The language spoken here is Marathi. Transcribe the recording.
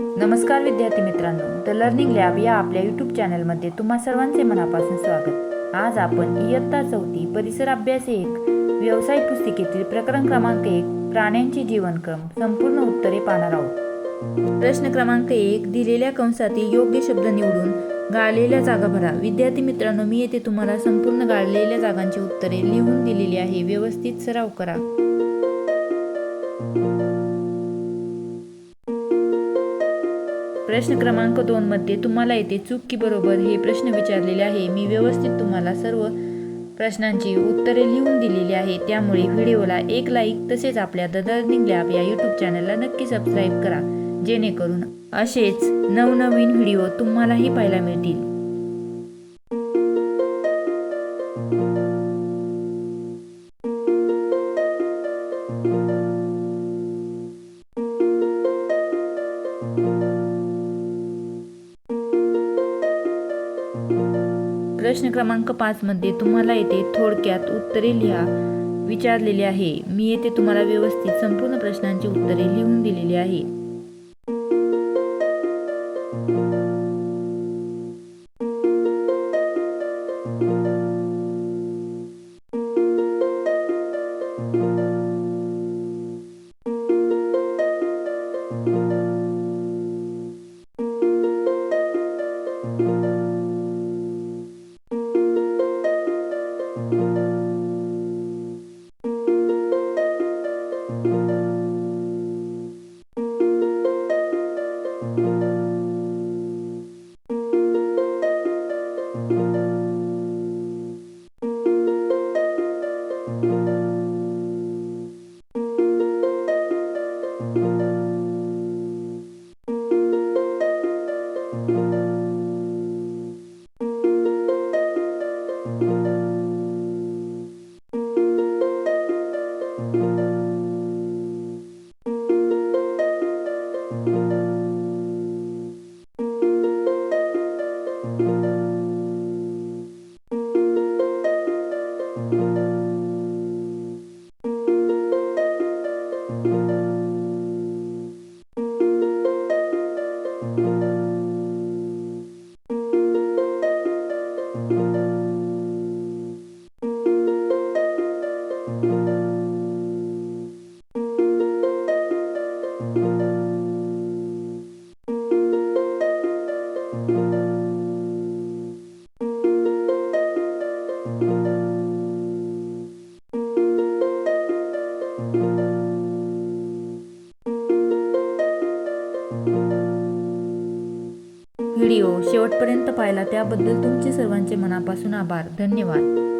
नमस्कार विद्यार्थी मित्रांनो द लर्निंग लॅब या आपल्या यूट्यूब चॅनलमध्ये तुम्हा सर्वांचे मनापासून स्वागत. आज आपण इयत्ता चौथी परिसर अभ्यास एक व्यवसाय पुस्तिकेतील प्रकरण क्रमांक एक प्राण्यांचे जीवनक्रम संपूर्ण उत्तरे पाहणार आहोत. प्रश्न क्रमांक एक दिलेल्या कंसातील योग्य शब्द निवडून गाळलेल्या जागा भरा. विद्यार्थी मित्रांनो मी येथे तुम्हाला संपूर्ण गाळलेल्या जागांची उत्तरे लिहून दिलेली आहे. व्यवस्थित सराव करा. प्रश्न क्रमांक दोन मध्ये तुम्हाला येथे चूक की बरोबर हे प्रश्न विचारलेले आहे. मी व्यवस्थित तुम्हाला सर्व प्रश्नांची उत्तरे लिहून दिलेली आहे. त्यामुळे व्हिडिओला एक लाईक तसेच आपल्या द लर्निंग लॅब या यूट्यूब चॅनलला नक्की सबस्क्राईब करा. जेणेकरून असेच नवनवीन व्हिडिओ तुम्हालाही पाहायला मिळतील. प्रश्न क्रमांक पाच मध्ये तुम्हाला येथे थोडक्यात उत्तरे लिहा. विचारलेले आहे. मी येथे तुम्हाला व्यवस्थित संपूर्ण प्रश्नांची उत्तरे लिहून दिलेली आहे. व्हिडिओ शेवटपर्यंत पाहिला त्याबद्दल तुमचे सर्वांचे मनापासून आभार. धन्यवाद.